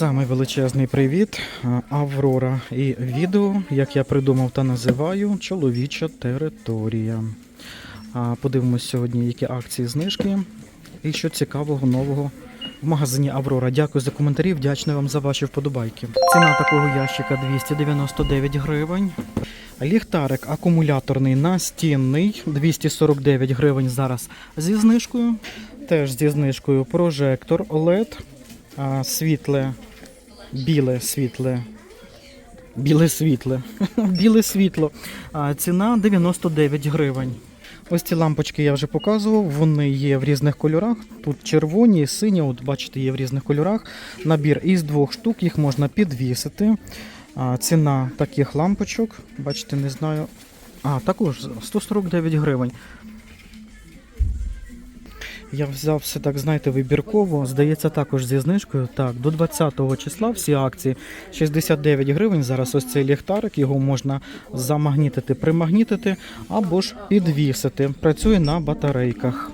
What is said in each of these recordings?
Самий величезний привіт, Аврора. І відео, як я придумав та називаю, чоловіча територія. Подивимось сьогодні, які акції знижки і що цікавого нового в магазині Аврора. Дякую за коментарі, вдячний вам за ваші вподобайки. Ціна такого ящика 299 гривень. Ліхтарик акумуляторний настінний 249 гривень зараз зі знижкою. Теж зі знижкою прожектор LED, світле, біле світле. Біле світле. Біле світло. Ціна 99 гривень. Ось ці лампочки я вже показував. Вони є в різних кольорах. Тут червоні, сині, от бачите, є в різних кольорах. Набір із двох штук, їх можна підвісити. Ціна таких лампочок, бачите, не знаю. А, також 149 гривень. Я взяв все так, знаєте, вибірково. Здається, також зі знижкою. Так, до 20 числа всі акції 69 гривень. Зараз ось цей ліхтарик, його можна замагнітити, примагнітити або ж підвісити. Працює на батарейках.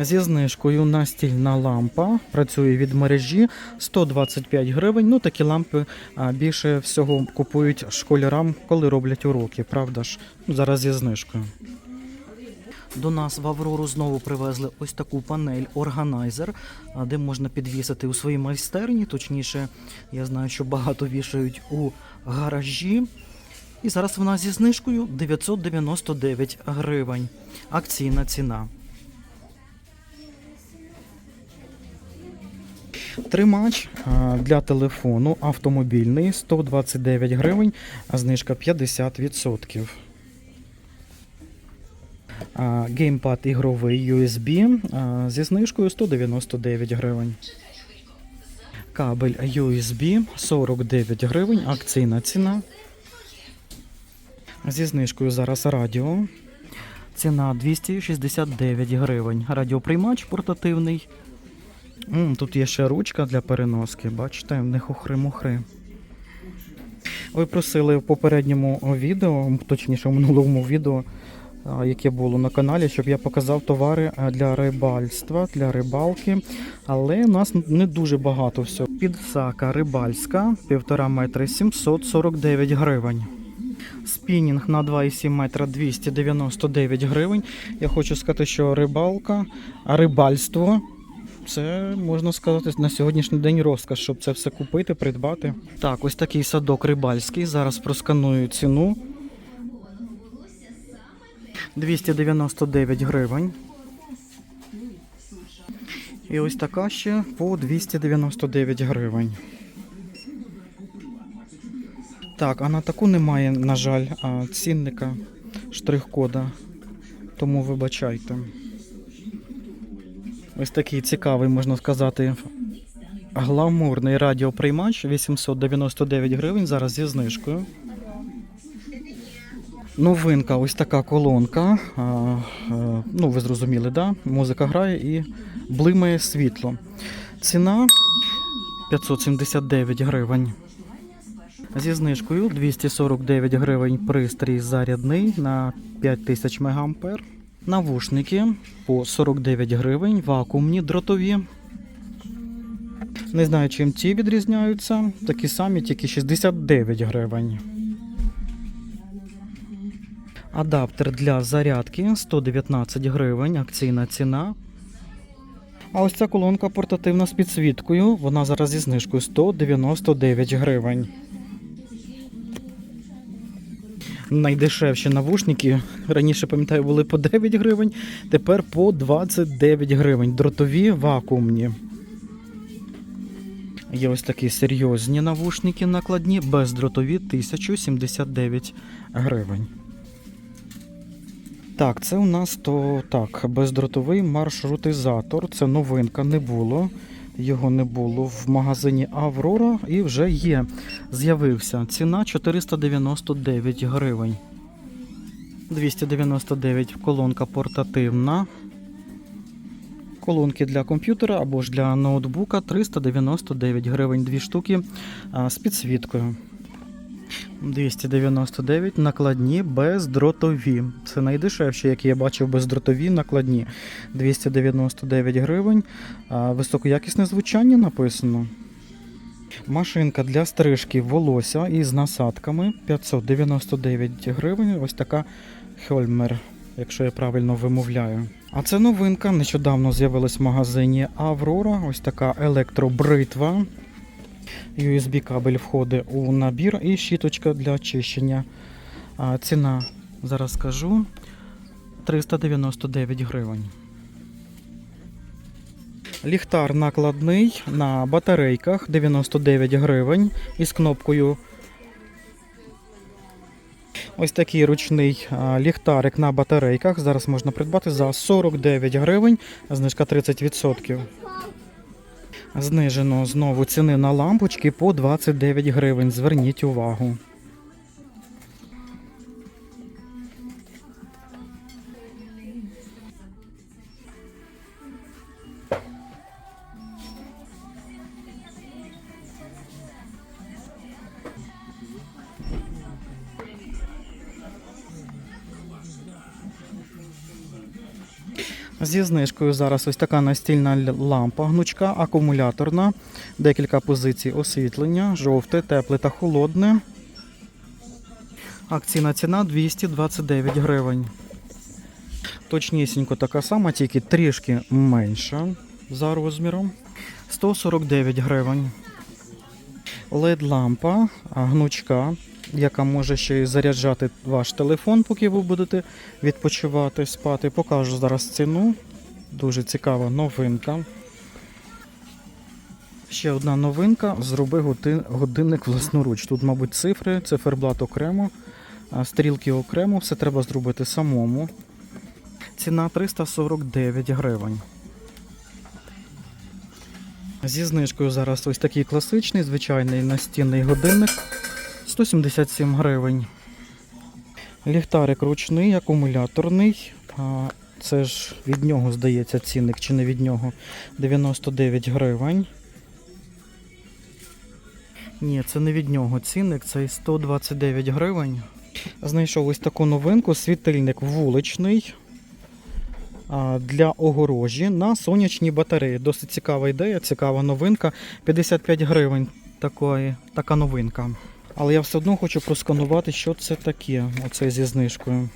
Зі знижкою настільна лампа працює від мережі 125 гривень. Ну такі лампи більше всього купують школярам, коли роблять уроки. Правда ж? Ну, Зараз зі знижкою. До нас в Аврору знову привезли ось таку панель органайзер, де можна підвісити у своїй майстерні. Точніше, я знаю, що багато вішають у гаражі. І зараз вона зі знижкою 999 гривень. Акційна ціна. Тримач для телефону автомобільний 129 гривень, а знижка 50%. Геймпад ігровий USB зі знижкою 199 гривень. Кабель USB 49 гривень, акційна ціна. Зі знижкою зараз радіо. Ціна 269 гривень. Радіоприймач портативний. М, Тут є ще ручка для переноски, бачите, не хухри-мухри. Ви просили в попередньому відео, точніше в минулому відео, яке було на каналі, щоб я показав товари для рибальства, для рибалки. Але у нас не дуже багато всього. Підсака рибальська, 1,5 метри 749 гривень. Спінінг на 2,7 метра 299 гривень. Я хочу сказати, що рибалка, рибальство це можна сказати на сьогоднішній день розказ, щоб це все купити, придбати. Так, ось такий садок рибальський. Зараз просканую ціну. 299 гривень. І ось така ще по 299 гривень. Так, а на таку немає, на жаль, цінника штрих-кода. Тому вибачайте. Ось такий цікавий, можна сказати, гламурний радіоприймач 899 гривень. Зараз зі знижкою. Новинка, ось така колонка. А, а, ну, ви зрозуміли, да? Музика грає і блимає світло. Ціна 579 гривень. Зі знижкою 249 гривень пристрій зарядний на 5000 мА. Навушники по 49 гривень, вакуумні дротові. Не знаю, чим ті відрізняються. Такі самі, тільки 69 гривень. Адаптер для зарядки 119 гривень, акційна ціна. А ось ця колонка портативна з підсвіткою. Вона зараз зі знижкою 199 гривень. Найдешевші навушники. Раніше, пам'ятаю, були по 9 гривень, тепер по 29 гривень. Дротові вакуумні. Є ось такі серйозні навушники накладні, бездротові 1079 гривень. Так, це у нас то так, бездротовий маршрутизатор. Це новинка, не було. Його не було в магазині Аврора і вже є. З'явився. Ціна 499 гривень. 299 колонка портативна. Колонки для комп'ютера або ж для ноутбука 399 гривень, дві штуки з підсвіткою. 299 накладні бездротові. Це найдешевші, які я бачив бездротові накладні. 299 гривень. Високоякісне звучання написано. Машинка для стрижки волосся із насадками 599 гривень. Ось така Хельмер, якщо я правильно вимовляю. А це новинка. Нещодавно з'явилась в магазині Аврора. Ось така електробритва. USB кабель входить у набір і щіточка для очищення. А, ціна, зараз скажу, 399 гривень. Ліхтар накладний на батарейках 99 гривень із кнопкою. Ось такий ручний ліхтарик на батарейках. Зараз можна придбати за 49 гривень, знижка 30%. Знижено знову ціни на лампочки по 29 гривень. Зверніть увагу. Зі знижкою зараз ось така настільна лампа гнучка, акумуляторна, декілька позицій освітлення, жовте, тепле та холодне. Акційна ціна 229 гривень. Точнісінько така сама, тільки трішки менша за розміром. 149 гривень. led лампа гнучка, яка може ще й заряджати ваш телефон, поки ви будете відпочивати, спати. Покажу зараз ціну. Дуже цікава новинка. Ще одна новинка. Зроби годинник власноруч. Тут, мабуть, цифри, циферблат окремо, стрілки окремо, все треба зробити самому. Ціна 349 гривень. Зі знижкою зараз ось такий класичний, звичайний настінний годинник 177 гривень. Ліхтарик ручний, акумуляторний. Це ж від нього, здається, цінник, чи не від нього. 99 гривень. Ні, це не від нього цінник, це 129 гривень. Знайшов ось таку новинку, світильник вуличний для огорожі на сонячній батареї. Досить цікава ідея, цікава новинка. 55 гривень такої, така новинка. Але я все одно хочу просканувати, що це таке, оце зі знижкою.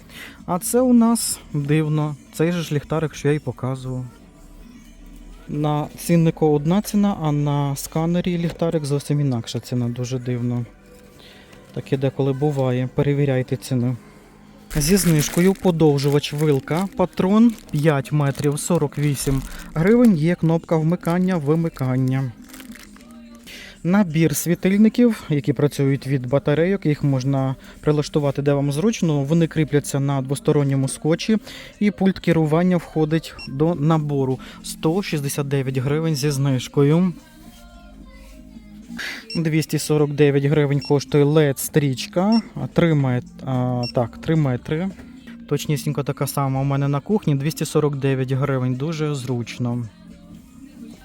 А це у нас дивно, цей же ж ліхтарик, що я і показував. На ціннику одна ціна, а на сканері ліхтарик зовсім інакша ціна, дуже дивно. Таке деколи буває. Перевіряйте ціну. Зі знижкою подовжувач вилка, патрон 5 метрів 48 гривень. Є кнопка вмикання, вимикання. Набір світильників, які працюють від батарейок, їх можна прилаштувати де вам зручно. Вони кріпляться на двосторонньому скотчі, і пульт керування входить до набору 169 гривень зі знижкою. 249 гривень коштує LED стрічка 3 мет... а, так, 3 метри. Точнісінько така сама у мене на кухні 249 гривень, дуже зручно.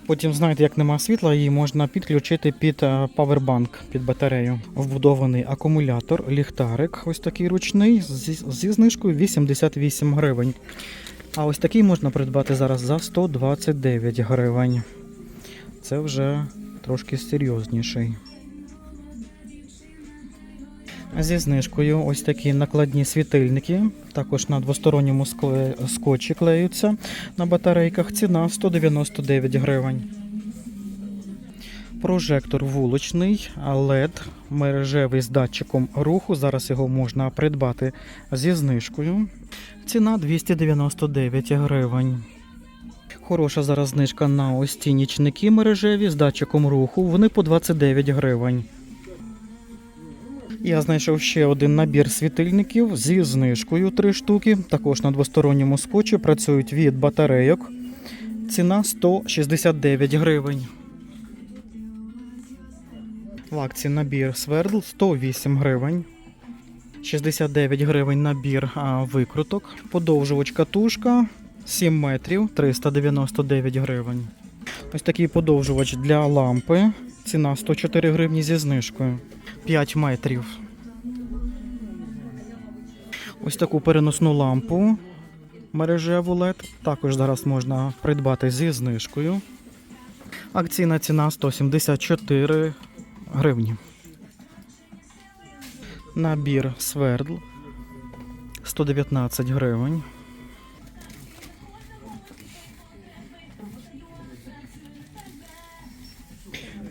Потім, знаєте, як нема світла, її можна підключити під е, павербанк, під батарею. Вбудований акумулятор, ліхтарик, ось такий ручний, зі, зі знижкою 88 гривень. А ось такий можна придбати зараз за 129 гривень. Це вже трошки серйозніший. Зі знижкою ось такі накладні світильники, також на двосторонньому скотчі клеються на батарейках. Ціна 199 гривень. Прожектор вуличний, LED мережевий з датчиком руху. Зараз його можна придбати зі знижкою. Ціна 299 гривень. Хороша зараз знижка на ось ці нічники мережеві з датчиком руху. Вони по 29 гривень. Я знайшов ще один набір світильників зі знижкою 3 штуки. Також на двосторонньому скотчі працюють від батарейок. Ціна 169 гривень. В акції набір свердл 108 гривень. 69 гривень набір викруток. Подовжувач катушка 7 метрів 399 гривень. Ось такий подовжувач для лампи. Ціна 104 гривні зі знижкою. 5 метрів. Ось таку переносну лампу мережеву LED. Також зараз можна придбати зі знижкою. Акційна ціна 174 гривні. Набір свердл 119 гривень.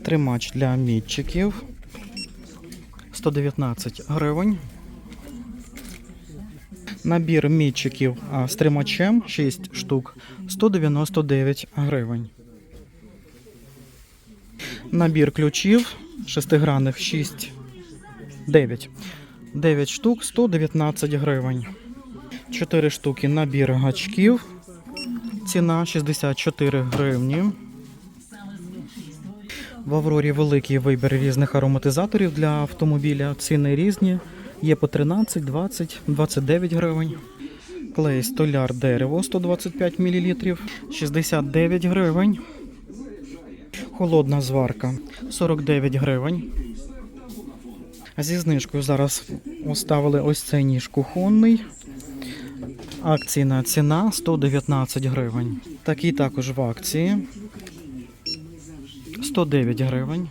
Тримач для мітчиків 119 гривень. Набір мітчиків з тримачем 6 штук 199 гривень. Набір ключів шестигранних 6 9. 9 штук 119 гривень. 4 штуки набір гачків. Ціна 64 гривні. В Аврорі великий вибір різних ароматизаторів для автомобіля. Ціни різні. Є по 13, 20, 29 гривень. Клей столяр дерево 125 мл, 69 гривень. Холодна зварка 49 гривень. Зі знижкою зараз оставили ось цей ніж кухонний. Акційна ціна 119 гривень. Такий також в акції. 109 гривень.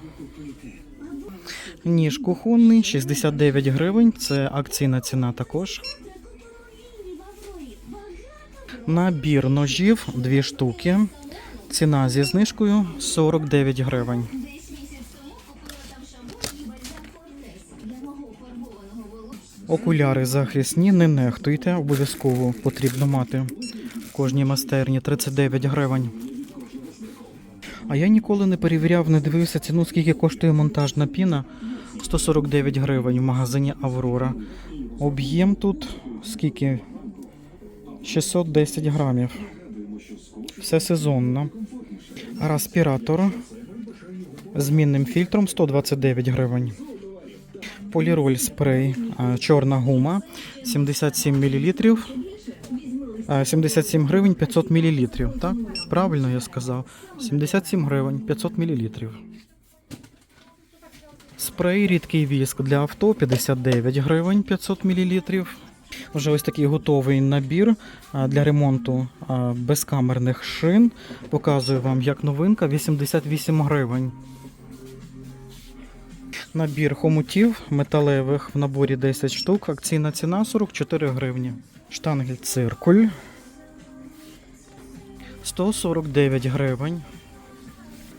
Ніж кухонний 69 гривень. Це акційна ціна також. Набір ножів 2 штуки. Ціна зі знижкою 49 гривень. Окуляри захисні, не нехтуйте, обов'язково потрібно мати в кожній майстерні 39 гривень. А я ніколи не перевіряв, не дивився ціну, скільки коштує монтажна піна. 149 гривень в магазині Аврора. Об'єм тут скільки? 610 грамів. Все сезонно. Респіратор з мінним фільтром 129 гривень. Поліроль спрей, чорна гума 77 мл. 77 гривень 500 мл. Так? Правильно я сказав. 77 гривень 500 мл. Спрей рідкий віск для авто 59 гривень 500 мл. Вже ось такий готовий набір для ремонту безкамерних шин. Показую вам як новинка 88 гривень. Набір хомутів металевих в наборі 10 штук. Акційна ціна 44 гривні. Штангель циркуль 149 гривень.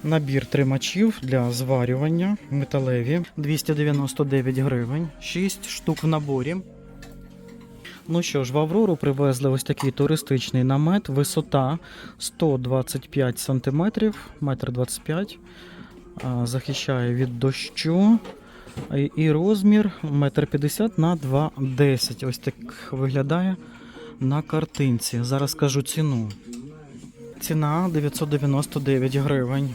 Набір тримачів для зварювання металеві 299 гривень. 6 штук в наборі. Ну що ж, в Аврору привезли ось такий туристичний намет. Висота 125 см, метр 25 а, захищає від дощу. І- розмір 1,50 на 2,10. Ось так виглядає на картинці. Зараз скажу ціну. Ціна 999 гривень.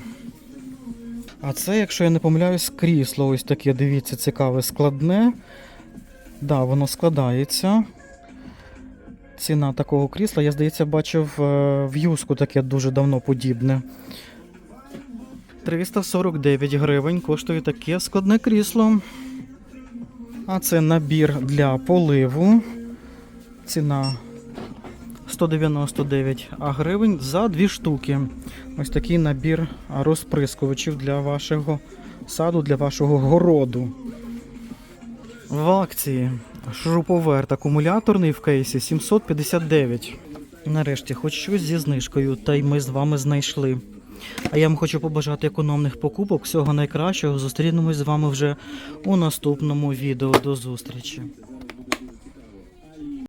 А це, якщо я не помиляюсь, крісло ось таке, дивіться, цікаве, складне. Да, воно складається. Ціна такого крісла, я здається, бачив е, в юску таке дуже давно подібне. 349 гривень коштує таке складне крісло. А це набір для поливу. Ціна 199 гривень за дві штуки. Ось такий набір розприскувачів для вашого саду, для вашого городу. В акції шуруповерт акумуляторний в кейсі 759. Нарешті, хоч щось зі знижкою, та й ми з вами знайшли. А я вам хочу побажати економних покупок, всього найкращого. Зустрінемось з вами вже у наступному відео. До зустрічі.